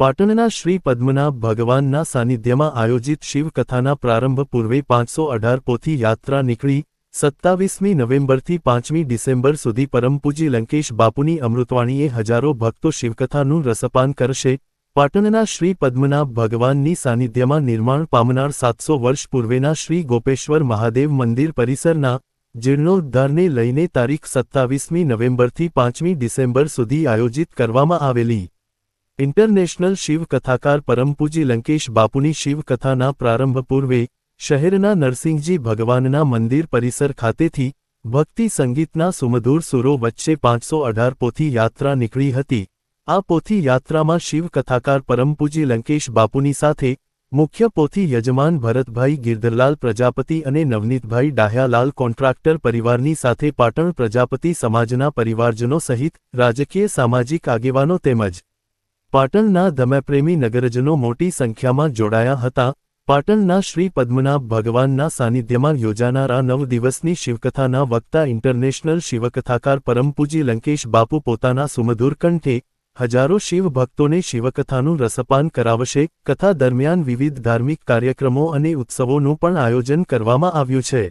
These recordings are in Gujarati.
પાટણના શ્રી પદ્મનાભ ભગવાનના સાનિધ્યમાં આયોજિત શિવકથાના પ્રારંભ પૂર્વે પાંચસો અઢાર પોથી યાત્રા નીકળી સત્તાવીસમી નવેમ્બરથી પાંચમી ડિસેમ્બર સુધી પરમપૂજી લંકેશ બાપુની અમૃતવાણીએ હજારો ભક્તો શિવકથાનું રસપાન કરશે. પાટણના શ્રી પદ્મનાભ ભગવાનની સાનિધ્યમાં નિર્માણ પામનાર સાતસો વર્ષ પૂર્વેના શ્રી ગોપેશ્વર મહાદેવ મંદિર પરિસરના જીર્ણોદ્ધારને લઈને તારીખ સત્તાવીસમી નવેમ્બરથી પાંચમી ડિસેમ્બર સુધી આયોજિત કરવામાં આવેલી ઇન્ટરનેશનલ શિવકથાકાર પરમપૂજી લંકેશ બાપુની શિવકથાના પ્રારંભ પૂર્વે શહેરના નરસિંહજી ભગવાનના મંદિર પરિસર ખાતેથી ભક્તિ સંગીતના સુમધુર સુરો વચ્ચે પાંચસો અઢાર પોથી યાત્રા નીકળી હતી. આ પોથી યાત્રામાં શિવકથાકાર પરમપૂજી લંકેશ બાપુની સાથે મુખ્ય પોથી યજમાન ભરતભાઈ ગિરધરલાલ પ્રજાપતિ અને નવનીતભાઈ ડાહ્યાલાલ કોન્ટ્રાક્ટર પરિવારની સાથે પાટણ પ્રજાપતિ સમાજના પરિવારજનો સહિત રાજકીય સામાજિક આગેવાનો તેમજ પાટણના ધમેપ્રેમી નગરજનો મોટી સંખ્યામાં જોડાયા હતા. પાટણના શ્રી પદ્મનાભ ભગવાનના સાનિધ્યમાં યોજાનાર નવ દિવસની શિવકથાના વક્તા ઇન્ટરનેશનલ શિવકથાકાર પરમપૂજી લંકેશ બાપુ પોતાના સુમધુર કંઠે હજારો શિવ ભક્તોને શિવકથાનું રસપાન કરાવશે. કથા દરમિયાન વિવિધ ધાર્મિક કાર્યક્રમો અને ઉત્સવોનું પણ આયોજન કરવામાં આવ્યું છે.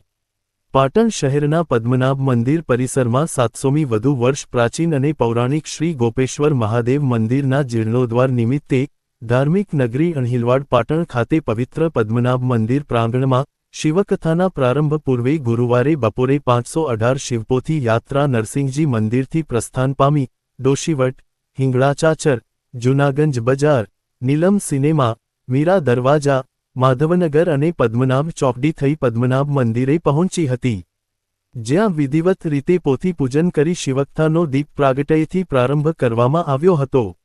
પાટણ શહેરના પદ્મનાભ મંદિર પરિસરમાં સાતસોમી વધુ વર્ષ પ્રાચીન અને પૌરાણિક શ્રી ગોપેશ્વર મહાદેવ મંદિરના જીર્ણોદ્વાર નિમિત્તે ધાર્મિક નગરી અણહિલવાડ પાટણ ખાતે પવિત્ર પદ્મનાભ મંદિર પ્રાંગણમાં શિવકથાના પ્રારંભ પૂર્વે ગુરુવારે બપોરે પાંચસો અઢાર શિવપોથી યાત્રા નરસિંહજી મંદિરથી પ્રસ્થાન પામી ડોશીવટ હિંગળા ચાચર જૂનાગંજ બજાર, નીલમ સિનેમા, મીરા દરવાજા માધવનગર અને પદ્મનાભ ચોકડી થઈ પદ્મનાભ મંદિરે પહોંચી હતી. જ્યાં વિધિવત રીતે પોથી પૂજન કરી શિવકથાનો દીપ પ્રાગટયથી પ્રારંભ કરવામાં આવ્યો હતો.